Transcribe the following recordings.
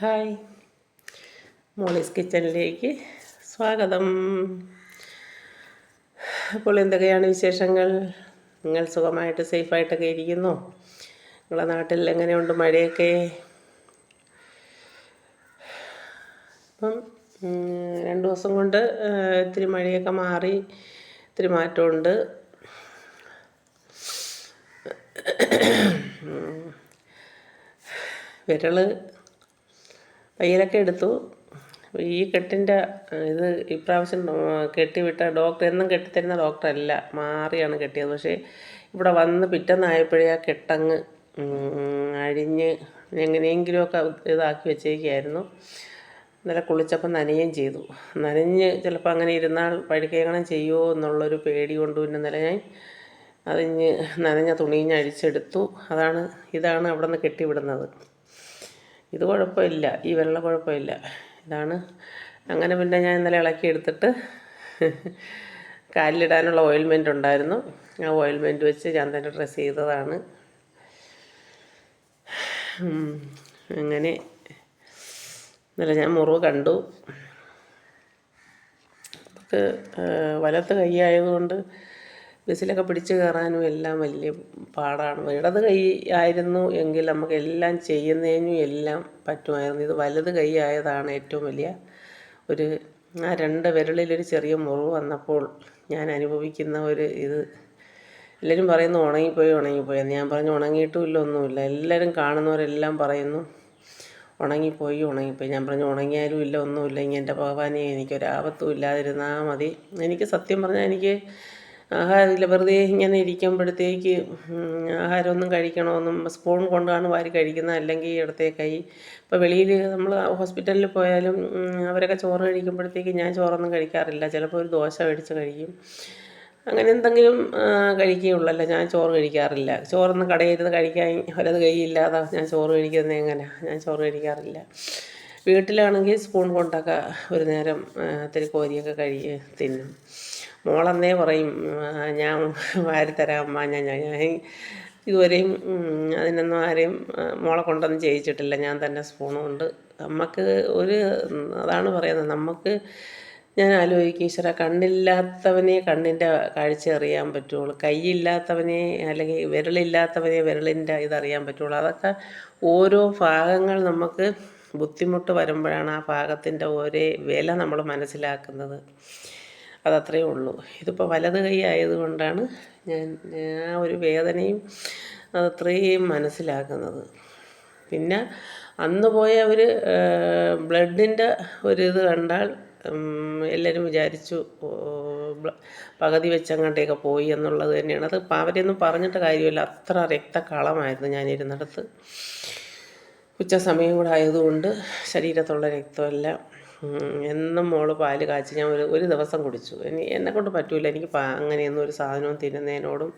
Hi. Molly's കിച്ചണിലേക്ക് സ്വാഗതം. അപ്പോൾ എന്തൊക്കെയാണ് വിശേഷങ്ങൾ? നിങ്ങൾ സുഖമായിട്ട് സേഫായിട്ടൊക്കെ ഇരിക്കുന്നു? നിങ്ങളെ നാട്ടിൽ എങ്ങനെയുണ്ട് മഴയൊക്കെ? അപ്പം ഉം, രണ്ട് ദിവസം കൊണ്ട് ഇത്തിരി മഴയൊക്കെ മാറി ഇത്തിരി മാറ്റമുണ്ട്. വിരൽ തയ്യലൊക്കെ എടുത്തു. ഈ കെട്ടിന്റെ ഇത് ഇപ്രാവശ്യം കെട്ടിവിട്ട ഡോക്ടർ എന്നും കെട്ടിത്തരുന്ന ഡോക്ടറല്ല മാറിയാണ് കെട്ടിയത്. പക്ഷേ ഇവിടെ വന്ന് പിറ്റന്നായപ്പോഴേ ആ കെട്ടങ്ങ് അഴിഞ്ഞ് എങ്ങനെയെങ്കിലുമൊക്കെ ഇതാക്കി വെച്ചേക്കായിരുന്നു ഇന്നലെ കുളിച്ചപ്പം നനയുകയും ചെയ്തു. നനഞ്ഞ് ചിലപ്പോൾ അങ്ങനെ ഇരുന്നാൽ പഴുക്കേക്കണം ചെയ്യുമോ എന്നുള്ളൊരു പേടി കൊണ്ട് പിന്നെ ഇന്നലെ ഞാൻ അതിഞ്ഞ് നനഞ്ഞ തുണിഞ്ഞ് അഴിച്ചെടുത്തു. അതാണ് ഇതാണ് അവിടെ നിന്ന് കെട്ടിവിടുന്നത്. ഇത് കുഴപ്പമില്ല ഈ വെള്ളം കുഴപ്പമില്ല. ഇതാണ്. അങ്ങനെ പിന്നെ ഞാൻ ഇന്നലെ ഇളക്കി എടുത്തിട്ട് കാലിലിടാനുള്ള ഓയിൽമെന്റ് ഉണ്ടായിരുന്നു. ആ ഓയിൽമെന്റ് വെച്ച് ഞാൻ തന്നെ ഡ്രസ്സ് ചെയ്തതാണ്. അങ്ങനെ. ഇന്നലെ ഞാൻ മുറിവ് കണ്ടു. വലത്ത് കൈ ആയതുകൊണ്ട് ബസ്സിലൊക്കെ പിടിച്ച് കയറാനും എല്ലാം വലിയ പാടാണ്. ഇടത് കൈ ആയിരുന്നു എങ്കിൽ നമുക്ക് എല്ലാം ചെയ്യുന്നതിനും എല്ലാം പറ്റുമായിരുന്നു. ഇത് വലത് കൈ ആയതാണ് ഏറ്റവും വലിയ ഒരു ആ രണ്ട് വിരളിലൊരു ചെറിയ മുറിവ് വന്നപ്പോൾ ഞാൻ അനുഭവിക്കുന്ന ഒരു ഇത്. എല്ലാവരും പറയുന്നു ഉണങ്ങിപ്പോയി ഉണങ്ങിപ്പോയി. ഞാൻ പറഞ്ഞു ഉണങ്ങിയിട്ടുമില്ല ഒന്നുമില്ല. എല്ലാവരും കാണുന്നവരെല്ലാം പറയുന്നു ഉണങ്ങിപ്പോയി ഉണങ്ങിപ്പോയി. ഞാൻ പറഞ്ഞു ഉണങ്ങിയാലും ഇല്ല ഒന്നുമില്ല. ഇങ്ങനെ എന്റെ ഭഗവാനെ എനിക്കൊരാപത്തും ഇല്ലാതിരുന്നാൽ മതി. എനിക്ക് സത്യം പറഞ്ഞാൽ എനിക്ക് ആഹാരമില്ല. വെറുതെ ഇങ്ങനെ ഇരിക്കുമ്പോഴത്തേക്ക് ആഹാരമൊന്നും കഴിക്കണമെന്നും സ്പൂൺ കൊണ്ടാണ് വാരി കഴിക്കുന്നത്. അല്ലെങ്കിൽ ഇടത്തെ കൈ. ഇപ്പോൾ വെളിയിൽ നമ്മൾ ഹോസ്പിറ്റലിൽ പോയാലും അവരൊക്കെ ചോറ് കഴിക്കുമ്പോഴത്തേക്ക് ഞാൻ ചോറൊന്നും കഴിക്കാറില്ല. ചിലപ്പോൾ ഒരു ദോശ മേടിച്ച് കഴിക്കും. അങ്ങനെ എന്തെങ്കിലും കഴിക്കുകയുള്ളല്ലോ. ഞാൻ ചോറ് കഴിക്കാറില്ല. ചോറൊന്നും കടയിരുന്ന് കഴിക്കാൻ ഒരത് കൈയില്ലാതെ ഞാൻ ചോറ് കഴിക്കുന്നത് എങ്ങനെ? ഞാൻ ചോറ് കഴിക്കാറില്ല. വീട്ടിലാണെങ്കിൽ സ്പൂൺ കൊണ്ടൊക്കെ ഒരു നേരം ഇത്തിരി കോരിയൊക്കെ കഴി തിന്നും. മോളന്നേ പറയും ഞാൻ വാരിത്തരാം അമ്മ ഞാൻ ഞാൻ ഇതുവരെയും അതിനൊന്നും ആരെയും മോളെ കൊണ്ടൊന്നും ചെയ്യിച്ചിട്ടില്ല. ഞാൻ തന്നെ സ്പൂണും കൊണ്ട് നമുക്ക് ഒരു അതാണ് പറയുന്നത്. നമുക്ക് ഞാൻ ആലോചിക്കും ഈശ്വര കണ്ണില്ലാത്തവനെ കണ്ണിന്റെ കാഴ്ച അറിയാൻ പറ്റുള്ളൂ. കൈയില്ലാത്തവനെ അല്ലെങ്കിൽ വിരലില്ലാത്തവനെ വിരലിന്റെ ഇതറിയാൻ പറ്റുള്ളൂ. അതൊക്കെ ഓരോ ഭാഗങ്ങൾ നമുക്ക് ബുദ്ധിമുട്ട് വരുമ്പോഴാണ് ആ ഭാഗത്തിന്റെ ഒരേ വില നമ്മൾ മനസ്സിലാക്കുന്നത്. അതത്രയേ ഉള്ളൂ. ഇതിപ്പോൾ വലത് കൈ ആയതുകൊണ്ടാണ് ഞാൻ ആ ഒരു വേദനയും അതത്രയും മനസ്സിലാക്കുന്നത്. പിന്നെ അന്ന് പോയ ഒരു ബ്ലഡിന്റെ ഒരു ഇത് കണ്ടാൽ എല്ലാവരും വിചാരിച്ചു പകുതി വെച്ചങ്ങോട്ടേക്ക് പോയി എന്നുള്ളത് തന്നെയാണ്. അത് അവരെയൊന്നും പറഞ്ഞിട്ട് കാര്യമില്ല. അത്ര രക്തക്കളമായിരുന്നു ഞാനിരുന്നിടത്ത്. ഉച്ച സമയം കൂടെ ആയതുകൊണ്ട് ശരീരത്തുള്ള രക്തമെല്ലാം എന്നും മോൾ പാൽ കാച്ചി ഞാൻ ഒരു ഒരു ദിവസം കുടിച്ചു. എനി എന്നെ കൊണ്ട് പറ്റൂല. എനിക്ക് പാ അങ്ങനെയൊന്നും ഒരു സാധനവും തിന്നുന്നതിനോടും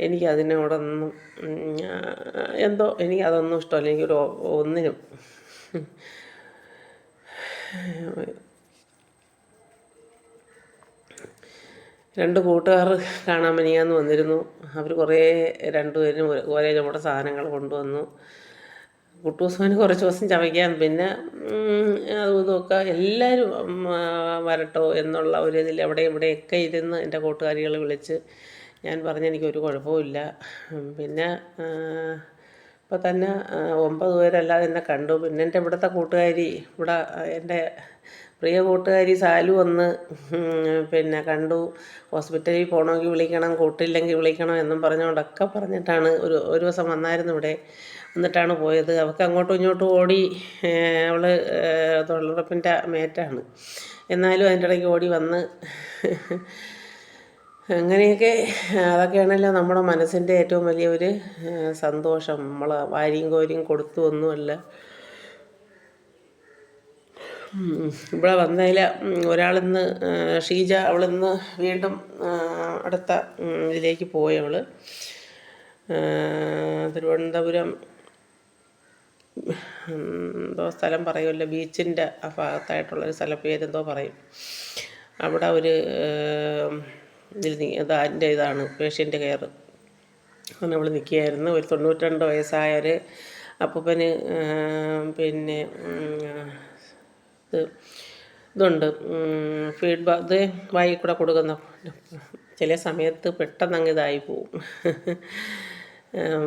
എനിക്ക് അതിനോടൊന്നും എന്തോ എനിക്ക് അതൊന്നും ഇഷ്ടമല്ല. എനിക്കൊരു ഒന്നിനും രണ്ട് കൂട്ടുകാർ കാണാൻ മനിയാന്ന് വന്നിരുന്നു. അവർ കുറേ രണ്ടുപേരും ഒരേ നമ്മുടെ സാധനങ്ങൾ കൊണ്ടുവന്നു. കുട്ടൂസോന് കുറച്ച് ദിവസം ചവയ്ക്കാൻ പിന്നെ അത് ഇതുമൊക്കെ എല്ലാവരും വരട്ടോ എന്നുള്ള ഒരു ഇതിൽ എവിടെ ഇവിടെയൊക്കെ ഇരുന്ന് എന്റെ കൂട്ടുകാരികൾ വിളിച്ച് ഞാൻ പറഞ്ഞു എനിക്കൊരു കുഴപ്പമില്ല പിന്നെ ഇപ്പോൾ തന്നെ ഒമ്പത് പേരല്ലാതെ എന്നെ കണ്ടു. പിന്നെ എന്റെ ഇവിടുത്തെ കൂട്ടുകാരി ഇവിടെ എന്റെ പ്രിയ കൂട്ടുകാരി സാലു വന്ന് പിന്നെ കണ്ടു. ഹോസ്പിറ്റലിൽ പോകണമെങ്കിൽ വിളിക്കണം കൂട്ടില്ലെങ്കിൽ വിളിക്കണം എന്നും പറഞ്ഞുകൊണ്ടൊക്കെ പറഞ്ഞിട്ടാണ് ഒരു ഒരു ദിവസം വന്നായിരുന്നു ഇവിടെ. എന്നിട്ടാണ് പോയത്. അവൾക്ക് അങ്ങോട്ടും ഇങ്ങോട്ടും ഓടി അവൾ തൊഴിലുറപ്പിന്റെ മേറ്റാണ്. എന്നാലും അതിന്റെ ഇടയ്ക്ക് ഓടി വന്ന് അങ്ങനെയൊക്കെ അതൊക്കെയാണല്ലോ നമ്മുടെ മനസ്സിന്റെ ഏറ്റവും വലിയ ഒരു സന്തോഷം. നമ്മൾ വാരിയും കോരിയും കൊടുത്തു ഒന്നുമല്ല. ഇവിടെ വന്നതിൽ ഒരാളിന്ന് ഷീജ അവളിന്ന് വീണ്ടും അടുത്ത ഇതിലേക്ക് പോയി അവൾ തിരുവനന്തപുരം എന്തോ സ്ഥലം പറയുമല്ലോ ബീച്ചിന്റെ ആ ഭാഗത്തായിട്ടുള്ളൊരു സ്ഥല പേരെന്തോ പറയും. അവിടെ ഒരു ഇതിൽ അതിന്റെ ഇതാണ് പേഷ്യന്റ് കെയർ അങ്ങനെ അവൾ നിൽക്കുകയായിരുന്നു. ഒരു തൊണ്ണൂറ്റിരണ്ട് വയസ്സായ ഒരു അപ്പൂപ്പന് പിന്നെ ഇത് ഇതുണ്ട്. ഫീഡ്ബാക്ക് ഇത് വായി കൂടെ കൊടുക്കുന്ന ചില സമയത്ത് പെട്ടെന്ന് അങ്ങ് ഇതായി പോവും.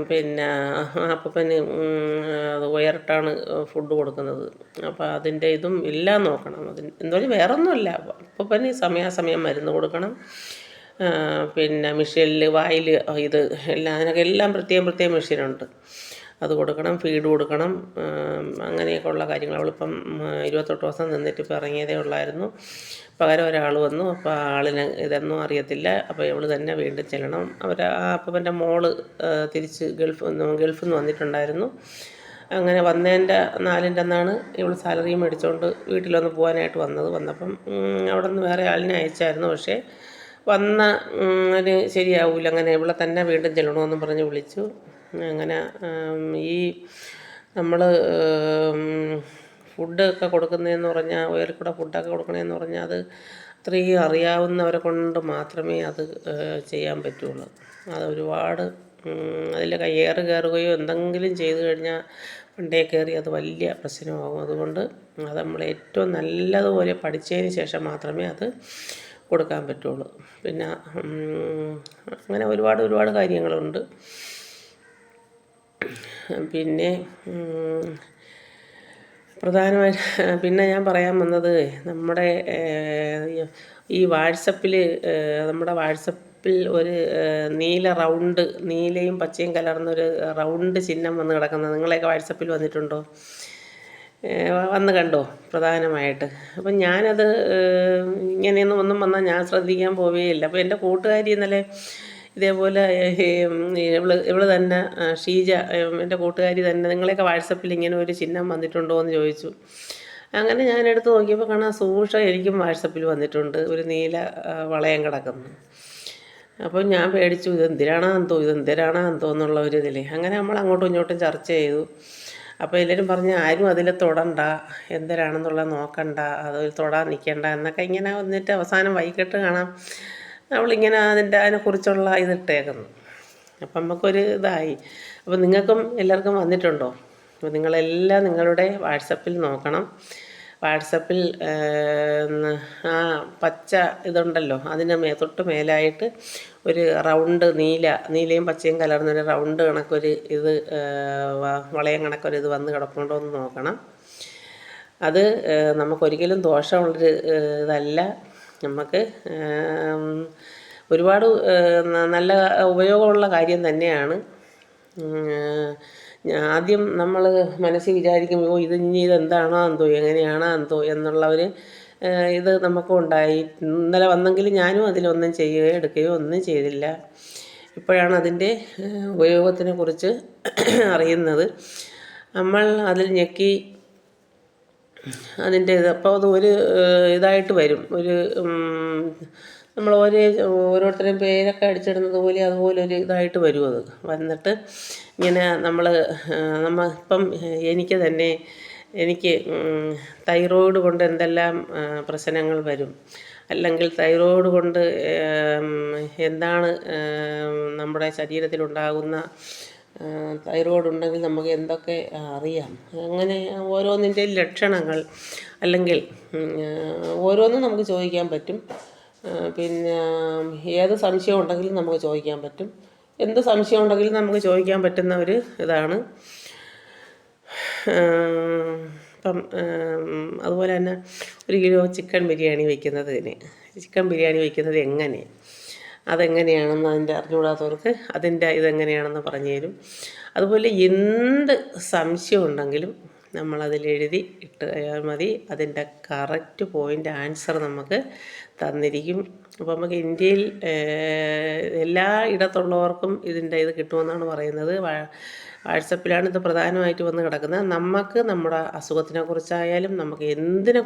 പിന്നെ അപ്പം പിന്നെ അത് ഉയർട്ടാണ് ഫുഡ് കൊടുക്കുന്നത്. അപ്പോൾ അതിന്റെ ഇതും എല്ലാം നോക്കണം. അതിന് എന്തായാലും വേറെ ഒന്നുമില്ല അപ്പൂപ്പന് സമയാസമയം മരുന്ന് കൊടുക്കണം. പിന്നെ മെഷീനിൽ വായിൽ ഇത് എല്ലാം അതിനൊക്കെ എല്ലാം പ്രത്യേകം പ്രത്യേകം മെഷീനുണ്ട്. അത് കൊടുക്കണം ഫീഡ് കൊടുക്കണം. അങ്ങനെയൊക്കെ ഉള്ള കാര്യങ്ങൾ അവളിപ്പം ഇരുപത്തെട്ട് ദിവസം നിന്നിട്ട് ഇപ്പോൾ ഇറങ്ങിയതേ ഉള്ളായിരുന്നു. പകരം ഒരാൾ വന്നു. അപ്പോൾ ആളിന് ഇതൊന്നും അറിയത്തില്ല. അപ്പോൾ ഇവൾ തന്നെ വീണ്ടും ചെല്ലണം. അവർ ആ അപ്പന്റെ മോൾ തിരിച്ച് ഗൾഫ് ഗൾഫിൽ നിന്ന് വന്നിട്ടുണ്ടായിരുന്നു. അങ്ങനെ വന്നതിന്റെ നാലിന്റെ അന്നാണ് ഇവൾ സാലറി മേടിച്ചുകൊണ്ട് വീട്ടിലൊന്ന് പോകാനായിട്ട് വന്നത്. വന്നപ്പം അവിടെ നിന്ന് വേറെ ആളിനെ അയച്ചായിരുന്നു. പക്ഷേ വന്ന ശരിയാവില്ല അങ്ങനെ ഇവളെ തന്നെ വീണ്ടും ചെല്ലണമെന്നും പറഞ്ഞ് വിളിച്ചു. അങ്ങനെ ഈ നമ്മൾ ഫുഡ് ഫുഡൊക്കെ കൊടുക്കുന്നതെന്ന് പറഞ്ഞാൽ ഒരു കൂടെ ഫുഡൊക്കെ കൊടുക്കണമെന്ന് പറഞ്ഞാൽ അത് അത്രയും അറിയാവുന്നവരെ കൊണ്ട് മാത്രമേ അത് ചെയ്യാൻ പറ്റുള്ളൂ. അത് ഒരുപാട് അതിൽ കയ്യേറ് കയറുകയോ എന്തെങ്കിലും ചെയ്തു കഴിഞ്ഞാൽ പണ്ടേ കയറി അത് വലിയ പ്രശ്നമാകും. അതുകൊണ്ട് അത് നമ്മൾ ഏറ്റവും നല്ലതുപോലെ പഠിച്ചതിന് ശേഷം മാത്രമേ അത് കൊടുക്കാൻ പറ്റുള്ളൂ. പിന്നെ അങ്ങനെ ഒരുപാട് ഒരുപാട് കാര്യങ്ങളുണ്ട്. പിന്നെ പ്രധാനമായിട്ട് പിന്നെ ഞാൻ പറയാൻ വന്നത് നമ്മുടെ ഈ വാട്സപ്പിൽ നമ്മുടെ വാട്സപ്പിൽ ഒരു നീല റൗണ്ട് നീലയും പച്ചയും കലർന്നൊരു റൗണ്ട് ചിഹ്നം വന്ന് കിടക്കുന്നത് നിങ്ങളെയൊക്കെ വാട്സപ്പിൽ വന്നിട്ടുണ്ടോ? വന്ന് കണ്ടോ പ്രധാനമായിട്ട്? അപ്പം ഞാനത് ഇങ്ങനെയൊന്നും ഒന്നും വന്നാൽ ഞാൻ ശ്രദ്ധിക്കാൻ പോവുകയില്ല അപ്പോൾ എന്റെ കൂട്ടുകാരി ഇന്നലെ ഇതേപോലെ ഇവൾ ഇവൾ തന്നെ ഷീജ എന്റെ കൂട്ടുകാരി തന്നെ നിങ്ങളെയൊക്കെ വാട്സപ്പിൽ ഇങ്ങനെ ഒരു ചിഹ്നം വന്നിട്ടുണ്ടോ എന്ന് ചോദിച്ചു. അങ്ങനെ ഞാൻ എടുത്ത് നോക്കിയപ്പോൾ കാണാം സൂക്ഷ എനിക്കും വാട്സപ്പിൽ വന്നിട്ടുണ്ട് ഒരു നീല വളയം കിടക്കുന്നു. അപ്പോൾ ഞാൻ പേടിച്ചു ഇത് എന്തിനാണോ എന്തോ ഇത് എന്തിനാണോ എന്തോ എന്നുള്ള ഒരു ഇതിൽ അങ്ങനെ നമ്മൾ അങ്ങോട്ടും ഇങ്ങോട്ടും ചർച്ച ചെയ്തു. അപ്പോൾ എല്ലാവരും പറഞ്ഞ് ആരും അതിൽ തൊടണ്ട എന്തിനാണെന്നുള്ളത് നോക്കണ്ട അത് തൊടാൻ നിൽക്കണ്ട എന്നൊക്കെ ഇങ്ങനെ വന്നിട്ട് അവസാനം വൈകിട്ട് കാണാം അവളിങ്ങനെ അതിന്റെ അതിനെക്കുറിച്ചുള്ള ഇതിട്ടേക്കുന്നു. അപ്പം നമുക്കൊരു ഇതായി. അപ്പം നിങ്ങൾക്കും എല്ലാവർക്കും വന്നിട്ടുണ്ടോ? അപ്പോൾ നിങ്ങളെല്ലാം നിങ്ങളുടെ വാട്സപ്പിൽ നോക്കണം. വാട്സപ്പിൽ ആ പച്ച ഇതുണ്ടല്ലോ അതിന് മേ തൊട്ട് മേലായിട്ട് ഒരു റൗണ്ട് നീല നീലയും പച്ചയും കലർന്നൊരു റൗണ്ട് കണക്കൊരു ഇത് വളയം കണക്കൊരു ഇത് വന്ന് കിടപ്പുണ്ടോ എന്ന് നോക്കണം. അത് നമുക്കൊരിക്കലും ദോഷമുള്ളൊരു ഇതല്ല. നമുക്ക് ഒരുപാട് നല്ല ഉപയോഗമുള്ള കാര്യം തന്നെയാണ്. ആദ്യം നമ്മൾ മനസ്സിൽ വിചാരിക്കും ഓ ഇത് ഇനി ഇതെന്താണോ എന്തോ എങ്ങനെയാണോ എന്തോ എന്നുള്ള ഒരു ഇത് നമുക്കും ഉണ്ടായി ഇന്നലെ വന്നെങ്കിൽ ഞാനും അതിലൊന്നും ചെയ്യുകയോ എടുക്കുകയോ ഒന്നും ചെയ്തില്ല. ഇപ്പോഴാണ് അതിന്റെ ഉപയോഗത്തിനെ കുറിച്ച് അറിയുന്നത്. നമ്മൾ അതിൽ ഞെക്കി അതിന്റെ ഇത് അപ്പോൾ അത് ഒരു ഇതായിട്ട് വരും. ഒരു നമ്മൾ ഓരോ ഓരോരുത്തരും പേരൊക്കെ അടിച്ചിടുന്നത് പോലെ അതുപോലെ ഒരു ഇതായിട്ട് വരും അത്. വന്നിട്ട് ഇങ്ങനെ നമ്മൾ നമ്മൾ ഇപ്പം എനിക്ക് തന്നെ എനിക്ക് തൈറോയിഡ് കൊണ്ട് എന്തെല്ലാം പ്രശ്നങ്ങൾ വരും. അല്ലെങ്കിൽ തൈറോയിഡ് കൊണ്ട് എന്താണ് നമ്മുടെ ശരീരത്തിലുണ്ടാകുന്ന തൈറോയ്ഡ് ഉണ്ടെങ്കിൽ നമുക്ക് എന്തൊക്കെ അറിയാം. അങ്ങനെ ഓരോന്നിന്റെ ലക്ഷണങ്ങൾ അല്ലെങ്കിൽ ഓരോന്നും നമുക്ക് ചോദിക്കാൻ പറ്റും. പിന്നെ ഏത് സംശയം ഉണ്ടെങ്കിലും നമുക്ക് ചോദിക്കാൻ പറ്റും. എന്ത് സംശയം ഉണ്ടെങ്കിലും നമുക്ക് ചോദിക്കാൻ പറ്റുന്ന ഒരു ഇതാണ്. ഇപ്പം അതുപോലെ തന്നെ ഒരു കിലോ ചിക്കൻ ബിരിയാണി വയ്ക്കുന്നതിന്. ചിക്കൻ ബിരിയാണി വയ്ക്കുന്നത് എങ്ങനെ? അതെങ്ങനെയാണെന്ന് അതിന്റെ അറിഞ്ഞുകൂടാത്തവർക്ക് അതിന്റെ ഇതെങ്ങനെയാണെന്ന് പറഞ്ഞു തരും. അതുപോലെ എന്ത് സംശയം ഉണ്ടെങ്കിലും നമ്മളതിലെഴുതി ഇട്ട് മതി. അതിന്റെ കറക്റ്റ് പോയിന്റ് ആൻസർ നമുക്ക് തന്നിരിക്കും. അപ്പോൾ നമുക്ക് ഇന്ത്യയിൽ എല്ലാ ഇടത്തുള്ളവർക്കും ഇതിന്റെ ഇത് കിട്ടുമെന്നാണ് പറയുന്നത്. വാട്സപ്പിലാണ് ഇത് പ്രധാനമായിട്ട് വന്ന് കിടക്കുന്നത്. നമുക്ക് നമ്മുടെ അസുഖത്തിനെ കുറിച്ചായാലും നമുക്ക് എന്തിനെ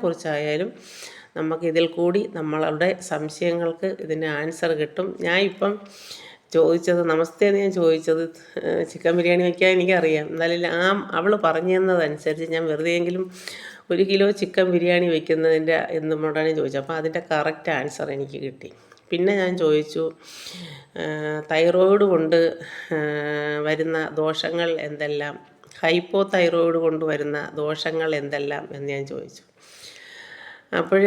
കുറിച്ചായാലും നമുക്ക് ഇതിൽ കൂടി നമ്മളുടെ സംശയങ്ങൾക്ക് ഇതിന് ആൻസർ കിട്ടും. ഞാൻ ഇപ്പം ചോദിച്ചത് നമസ്തേ എന്ന് ഞാൻ ചോദിച്ചത് ചിക്കൻ ബിരിയാണി വയ്ക്കാൻ എനിക്കറിയാം. എന്നാലും ആ അവൾ പറഞ്ഞു തന്നതനുസരിച്ച് ഞാൻ വെറുതെയെങ്കിലും ഒരു കിലോ ചിക്കൻ ബിരിയാണി വയ്ക്കുന്നതിന്റെ എന്തുകൊണ്ടാണ് ചോദിച്ചത്. അപ്പോൾ അതിന്റെ കറക്റ്റ് ആൻസർ എനിക്ക് കിട്ടി. പിന്നെ ഞാൻ ചോദിച്ചു തൈറോയിഡ് കൊണ്ട് വരുന്ന ദോഷങ്ങൾ എന്തെല്ലാം? ഹൈപ്പോ തൈറോയിഡ് കൊണ്ട് വരുന്ന ദോഷങ്ങൾ എന്തെല്ലാം എന്ന് ഞാൻ ചോദിച്ചു. അപ്പോൾ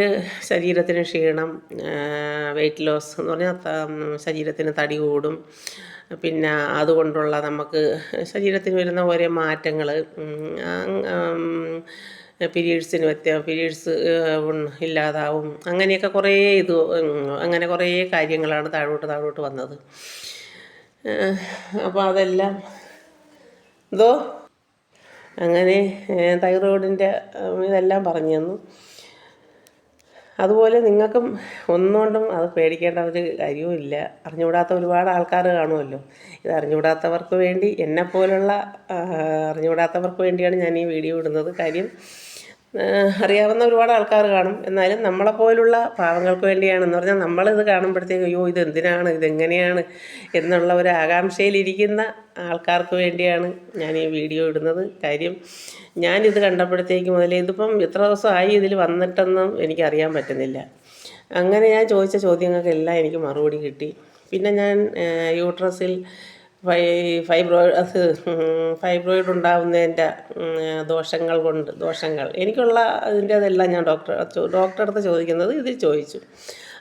ശരീരത്തിന് ക്ഷീണം വെയിറ്റ് ലോസ് എന്ന് പറഞ്ഞാൽ ശരീരത്തിന് തടി കൂടും. പിന്നെ അതുകൊണ്ടുള്ള നമുക്ക് ശരീരത്തിന് വരുന്ന ഓരോ മാറ്റങ്ങൾ പീരീഡ്സിന് വ്യത്യ പീരീഡ്സ് ഇല്ലാതാവും. അങ്ങനെയൊക്കെ കുറേ ഇത് അങ്ങനെ കുറേ കാര്യങ്ങളാണ് താഴോട്ട് താഴോട്ട് വന്നത്. അപ്പോൾ അതെല്ലാം എന്തോ? അങ്ങനെ തൈറോയിഡിന്റെ ഇതെല്ലാം പറഞ്ഞു തന്നു. അതുപോലെ നിങ്ങൾക്കും ഒന്നുകൊണ്ടും അത് പേടിക്കേണ്ട ഒരു കാര്യവും ഇല്ല. അറിഞ്ഞുകൂടാത്ത ഒരുപാട് ആൾക്കാർ കാണുമല്ലോ. ഇത് അറിഞ്ഞുകൂടാത്തവർക്ക് വേണ്ടി എന്നെപ്പോലുള്ള അറിഞ്ഞുകൂടാത്തവർക്ക് വേണ്ടിയാണ് ഞാൻ ഈ വീഡിയോ ഇടുന്നത്. കാര്യം അറിയാവുന്ന ഒരുപാട് ആൾക്കാർ കാണും. എന്നാലും നമ്മളെപ്പോലുള്ള പാവങ്ങൾക്ക് വേണ്ടിയാണെന്ന് പറഞ്ഞാൽ നമ്മളിത് കാണുമ്പോഴത്തേക്ക് അയ്യോ ഇത് എന്തിനാണ് ഇതെങ്ങനെയാണ് എന്നുള്ള ഒരു ആകാംക്ഷയിലിരിക്കുന്ന ആൾക്കാർക്ക് വേണ്ടിയാണ് ഞാൻ ഈ വീഡിയോ ഇടുന്നത്. കാര്യം ഞാനിത് കണ്ടപ്പോഴത്തേക്ക് മുതലേ ഇതിപ്പം എത്ര ദിവസമായി ഇതിൽ വന്നിട്ടെന്നും എനിക്കറിയാൻ പറ്റുന്നില്ല. അങ്ങനെ ഞാൻ ചോദിച്ച ചോദ്യങ്ങൾക്കെല്ലാം എനിക്ക് മറുപടി കിട്ടി. പിന്നെ ഞാൻ യൂട്രസിൽ ഫൈബ്രോയിഡ് അത് ഫൈബ്രോയിഡ് ഉണ്ടാകുന്നതിന്റെ ദോഷങ്ങൾ കൊണ്ട് ദോഷങ്ങൾ. എനിക്കുള്ള അതിന്റെ അതെല്ലാം ഞാൻ ഡോക്ടർ ഡോക്ടറെ അടുത്ത് ചോദിക്കുന്നത് ഇതിൽ ചോദിച്ചു.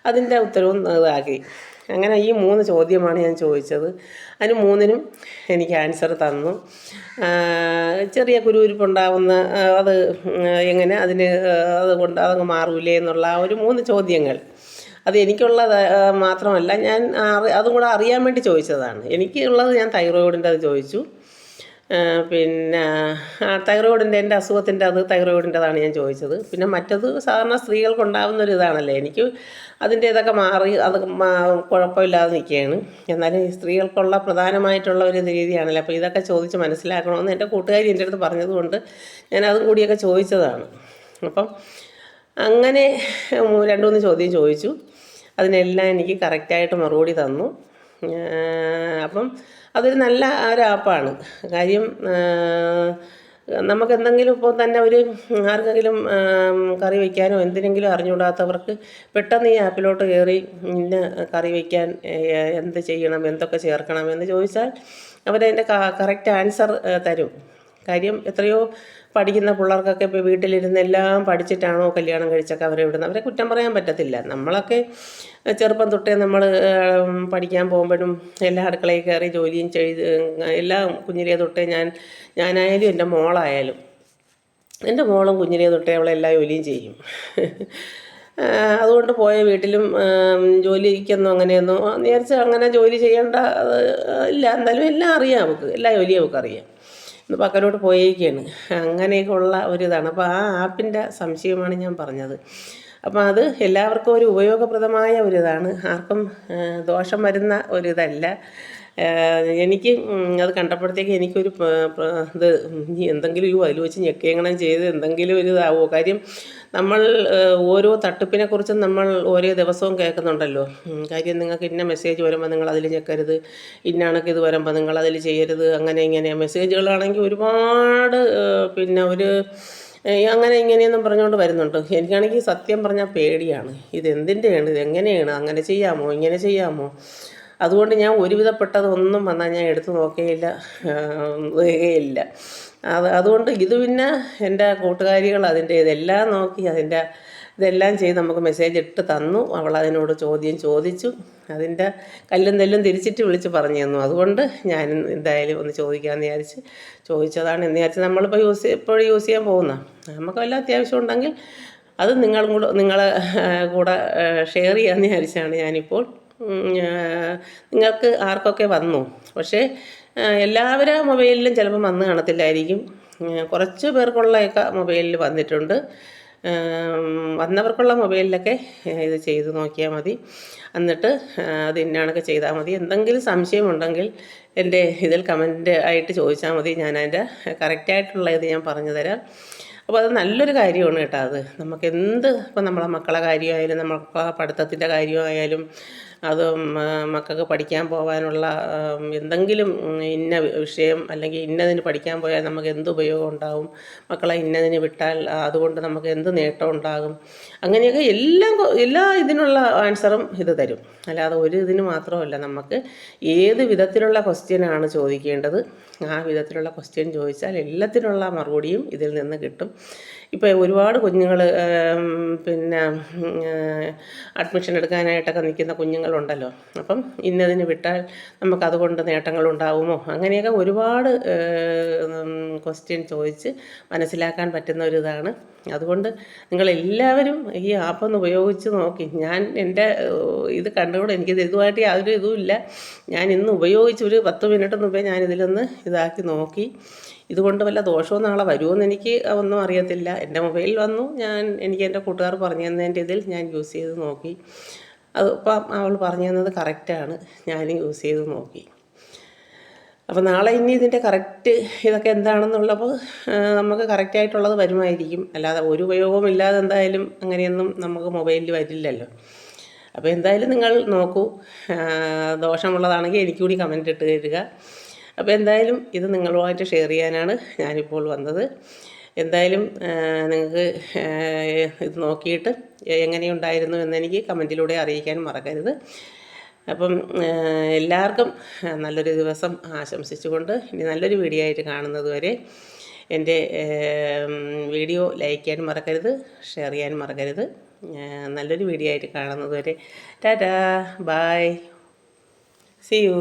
അതിന്റെ ഉത്തരവും ഇതാക്കി. അങ്ങനെ ഈ മൂന്ന് ചോദ്യമാണ് ഞാൻ ചോദിച്ചത്. അതിന് മൂന്നിനും എനിക്ക് ആൻസർ തന്നു. ചെറിയ കുരുവിരിപ്പുണ്ടാവുന്ന അത് എങ്ങനെ അതിന് അതുകൊണ്ട് അതങ്ങ് മാറൂലേ എന്നുള്ള ഒരു മൂന്ന് ചോദ്യങ്ങൾ. അത് എനിക്കുള്ളത് മാത്രമല്ല ഞാൻ അതുകൂടെ അതും കൂടെ അറിയാൻ വേണ്ടി ചോദിച്ചതാണ്. എനിക്കുള്ളത് ഞാൻ തൈറോയിഡിന്റെ അത് ചോദിച്ചു. പിന്നെ തൈറോയിഡിന്റെ എന്റെ അസുഖത്തിന്റെ അത് തൈറോയിഡിന്റെതാണ് ഞാൻ ചോദിച്ചത്. പിന്നെ മറ്റത് സാധാരണ സ്ത്രീകൾക്ക് ഉണ്ടാകുന്ന ഒരു ഇതാണല്ലേ എനിക്ക് അതിന്റെ ഇതൊക്കെ മാറി അത് കുഴപ്പമില്ലാതെ നിൽക്കുകയാണ്. എന്നാലും സ്ത്രീകൾക്കുള്ള പ്രധാനമായിട്ടുള്ള ഒരു രീതിയാണല്ലേ. അപ്പോൾ ഇതൊക്കെ ചോദിച്ച് മനസ്സിലാക്കണമെന്ന് എന്റെ കൂട്ടുകാരി എന്റെ അടുത്ത് പറഞ്ഞതുകൊണ്ട് ഞാൻ അതും കൂടിയൊക്കെ ചോദിച്ചതാണ്. അപ്പം അങ്ങനെ രണ്ട് മൂന്ന് ചോദ്യം ചോദിച്ചു. അതിനെല്ലാം എനിക്ക് കറക്റ്റായിട്ട് മറുപടി തന്നു. അപ്പം അതൊരു നല്ല ഒരു ആപ്പാണ്. കാര്യം നമുക്ക് എന്തെങ്കിലും ഇപ്പോൾ തന്നെ ഒരു ആർക്കെങ്കിലും കറി വയ്ക്കാനോ എന്തിനെങ്കിലും അറിഞ്ഞുകൂടാത്തവർക്ക് പെട്ടെന്ന് ഈ ആപ്പിലോട്ട് കയറി ഇന്ന കറി വയ്ക്കാൻ എന്ത് ചെയ്യണം എന്തൊക്കെ ചേർക്കണം എന്ന് ചോദിച്ചാൽ അവരതിന്റെ കറക്റ്റ് ആൻസർ തരും. കാര്യം എത്രയോ പഠിക്കുന്ന പിള്ളേർക്കൊക്കെ ഇപ്പോൾ വീട്ടിലിരുന്ന് എല്ലാം പഠിച്ചിട്ടാണോ കല്യാണം കഴിച്ചൊക്കെ അവരെ വിടുന്നത് അവരെ കുറ്റം പറയാൻ പറ്റത്തില്ല. നമ്മളൊക്കെ ചെറുപ്പം തൊട്ടേ നമ്മൾ പഠിക്കാൻ പോകുമ്പോഴും എല്ലാ അടുക്കളയിൽ കയറി ജോലിയും ചെയ്ത് എല്ലാം കുഞ്ഞിലേ തൊട്ടേ ഞാൻ ഞാനായാലും എന്റെ മോളായാലും എന്റെ മോളും കുഞ്ഞിലേ തൊട്ടേ അവളെ എല്ലാ ജോലിയും ചെയ്യും. അതുകൊണ്ട് പോയ വീട്ടിലും ജോലിക്കൊന്നും അങ്ങനെയൊന്നും നേരിച്ച് അങ്ങനെ ജോലി ചെയ്യേണ്ട ഇല്ല. എന്തായാലും എല്ലാം അറിയാം അവൾക്ക്. എല്ലാ ജോലിയും അവൾക്ക് അറിയാം. ഇന്ന് പക്കലോട്ട് പോയേക്കാണ് അങ്ങനെയൊക്കെ ഉള്ള ഒരിതാണ്. അപ്പോൾ ആ ആപ്പിന്റെ സംശയമാണ് ഞാൻ പറഞ്ഞത്. അപ്പോൾ അത് എല്ലാവർക്കും ഒരു ഉപയോഗപ്രദമായ ഒരിതാണ്. ആർക്കും ദോഷം വരുന്ന ഒരിതല്ല. എനിക്ക് അത് കണ്ടപ്പോഴത്തേക്ക് എനിക്കൊരു ഇത് എന്തെങ്കിലും ഈ അതിൽ വെച്ച് ഞെക്കിയങ്ങനെ ചെയ്ത് എന്തെങ്കിലും ഒരു ഇതാവോ കാര്യം നമ്മൾ ഓരോ തട്ടിപ്പിനെ കുറിച്ചും നമ്മൾ ഓരോ ദിവസവും കേൾക്കുന്നുണ്ടല്ലോ. കാര്യം നിങ്ങൾക്ക് ഇന്ന മെസ്സേജ് വരുമ്പോൾ നിങ്ങൾ അതിൽ ഞെക്കരുത്. ഇന്ന കണക്ക് ഇത് വരുമ്പോൾ നിങ്ങൾ അതിൽ ചെയ്യരുത്. അങ്ങനെ ഇങ്ങനെ മെസ്സേജുകളാണെങ്കിൽ ഒരുപാട് പിന്നെ ഒരു അങ്ങനെ ഇങ്ങനെയൊന്നും പറഞ്ഞുകൊണ്ട് വരുന്നുണ്ട്. എനിക്കാണെങ്കിൽ സത്യം പറഞ്ഞാൽ പേടിയാണ്. ഇതെന്തിന്റെയാണ് ഇത് എങ്ങനെയാണ്? അങ്ങനെ ചെയ്യാമോ? ഇങ്ങനെ ചെയ്യാമോ? അതുകൊണ്ട് ഞാൻ ഒരുവിധപ്പെട്ടതൊന്നും വന്നാൽ ഞാൻ എടുത്തു നോക്കുകയില്ല ഇല്ല അത് അതുകൊണ്ട് ഇത് പിന്നെ എന്റെ കൂട്ടുകാരികൾ അതിന്റെ ഇതെല്ലാം നോക്കി അതിന്റെ ഇതെല്ലാം ചെയ്ത് നമുക്ക് മെസ്സേജ് ഇട്ട് തന്നു. അവൾ അതിനോട് ചോദ്യം ചോദിച്ചു. അതിന്റെ കല്ലും തെല്ലും തിരിച്ചിട്ട് വിളിച്ച് പറഞ്ഞു തന്നു. അതുകൊണ്ട് ഞാൻ എന്തായാലും ഒന്ന് ചോദിക്കാമെന്ന് വിചാരിച്ച് ചോദിച്ചതാണ്. എന്ന് വിചാരിച്ച് നമ്മളിപ്പോൾ യൂസ് എപ്പോഴും യൂസ് ചെയ്യാൻ പോകുന്ന. നമുക്ക് വല്ല അത്യാവശ്യം ഉണ്ടെങ്കിൽ അത് നിങ്ങളും കൂടെ നിങ്ങളെ കൂടെ ഷെയർ ചെയ്യാമെന്ന് വിചാരിച്ചാണ് ഞാനിപ്പോൾ. നിങ്ങൾക്ക് ആർക്കൊക്കെ വന്നു? പക്ഷേ ആ, എല്ലാവരുടെ മൊബൈലിലും ചിലപ്പം വന്ന് കാണത്തില്ലായിരിക്കും. കുറച്ച് പേർക്കുള്ളതൊക്കെ മൊബൈലിൽ വന്നിട്ടുണ്ട്. വന്നവർക്കുള്ള മൊബൈലിലൊക്കെ ഇത് ചെയ്ത് നോക്കിയാൽ മതി. എന്നിട്ട് അത് ഇന്നാണൊക്കെ ചെയ്താൽ മതി. എന്തെങ്കിലും സംശയമുണ്ടെങ്കിൽ എന്റെ ഇതിൽ കമന്റ് ആയിട്ട് ചോദിച്ചാൽ മതി. ഞാൻ അതിന്റെ കറക്റ്റായിട്ടുള്ള ഇത് ഞാൻ പറഞ്ഞു തരാം. അപ്പോൾ അത് നല്ലൊരു കാര്യമാണ് കേട്ടോ അത്. നമുക്ക് എന്ത് ഇപ്പം നമ്മളെ മക്കളെ കാര്യമായാലും നമുക്ക് പഠിത്തത്തിന്റെ കാര്യമായാലും അത് മക്കൾക്ക് പഠിക്കാൻ പോകാനുള്ള എന്തെങ്കിലും ഇന്ന വിഷയം അല്ലെങ്കിൽ ഇന്നതിന് പഠിക്കാൻ പോയാൽ നമുക്ക് എന്ത് ഉപയോഗം ഉണ്ടാവും? മക്കളെ ഇന്നതിന് വിട്ടാൽ അതുകൊണ്ട് നമുക്ക് എന്ത് നേട്ടം ഉണ്ടാകും? അങ്ങനെയൊക്കെ എല്ലാം എല്ലാ ഇതിനുള്ള ആൻസറും ഇത് തരും. അല്ലാതെ ഒരു ഇതിന് മാത്രമല്ല നമുക്ക് ഏത് വിധത്തിലുള്ള ക്വസ്റ്റ്യനാണ് ചോദിക്കേണ്ടത്? ആ വിധത്തിലുള്ള ക്വസ്റ്റ്യൻ ചോദിച്ചാൽ എല്ലാത്തിനുള്ള മറുപടിയും ഇതിൽ നിന്ന് കിട്ടും. ഇപ്പോൾ ഒരുപാട് കുഞ്ഞുങ്ങൾ പിന്നെ അഡ്മിഷൻ എടുക്കാനായിട്ടൊക്കെ നിൽക്കുന്ന കുഞ്ഞുങ്ങളുണ്ടല്ലോ അപ്പം ഇന്നതിന് വിട്ടാൽ നമുക്കതുകൊണ്ട് നേട്ടങ്ങളുണ്ടാവുമോ? അങ്ങനെയൊക്കെ ഒരുപാട് ക്വസ്റ്റ്യൻ ചോദിച്ച് മനസ്സിലാക്കാൻ പറ്റുന്ന ഒരു ഇതാണ് അതുകൊണ്ട് നിങ്ങളെല്ലാവരും ഈ ആപ്പൊന്ന് ഉപയോഗിച്ച് നോക്കി. ഞാൻ എന്റെ ഇത് കണ്ടുകൂടെ എനിക്കിത് ഇതുമായിട്ട് യാതൊരു ഇതുമില്ല ഞാൻ ഇന്ന് ഉപയോഗിച്ച് ഒരു പത്ത് മിനിറ്റ് മുമ്പേ ഞാനിതിലൊന്ന് ഇതാക്കി നോക്കി. ഇതുകൊണ്ട് വല്ല ദോഷവും നാളെ വരുമെന്ന് എനിക്ക് ഒന്നും അറിയത്തില്ല. എന്റെ മൊബൈലിൽ വന്നു. ഞാൻ എനിക്ക് എന്റെ കൂട്ടുകാർ പറഞ്ഞു തന്നതിന്റെ ഇതിൽ ഞാൻ യൂസ് ചെയ്ത് നോക്കി. അത് ഇപ്പം അവൾ പറഞ്ഞു തന്നത് കറക്റ്റാണ് ഞാൻ യൂസ് ചെയ്ത് നോക്കി. അപ്പോൾ നാളെ ഇനി ഇതിന്റെ കറക്റ്റ് ഇതൊക്കെ എന്താണെന്നുള്ളപ്പോൾ നമുക്ക് കറക്റ്റായിട്ടുള്ളത് വരുമായിരിക്കും. അല്ലാതെ ഒരു ഉപയോഗവും ഇല്ലാതെ എന്തായാലും അങ്ങനെയൊന്നും നമുക്ക് മൊബൈലിൽ വരില്ലല്ലോ. അപ്പോൾ എന്തായാലും നിങ്ങൾ നോക്കൂ. ദോഷമുള്ളതാണെങ്കിൽ എനിക്ക് കൂടി കമന്റ് ഇട്ട് തരിക അപ്പോൾ എന്തായാലും ഇത് നിങ്ങളുമായിട്ട് ഷെയർ ചെയ്യാനാണ് ഞാനിപ്പോൾ വന്നത്. എന്തായാലും നിങ്ങൾക്ക് ഇത് നോക്കിയിട്ട് എങ്ങനെയുണ്ടായിരുന്നു എന്നെനിക്ക് കമന്റിലൂടെ അറിയിക്കാൻ മറക്കരുത്. അപ്പം എല്ലാവർക്കും നല്ലൊരു ദിവസം ആശംസിച്ചുകൊണ്ട് ഇനി നല്ലൊരു വീഡിയോ ആയിട്ട് കാണുന്നത് വരെ എന്റെ വീഡിയോ ലൈക്ക് ചെയ്യാൻ മറക്കരുത് ഷെയർ ചെയ്യാൻ മറക്കരുത്. നല്ലൊരു വീഡിയോ ആയിട്ട് കാണുന്നത് വരെ. ടാറ്റാ ബായ്. C U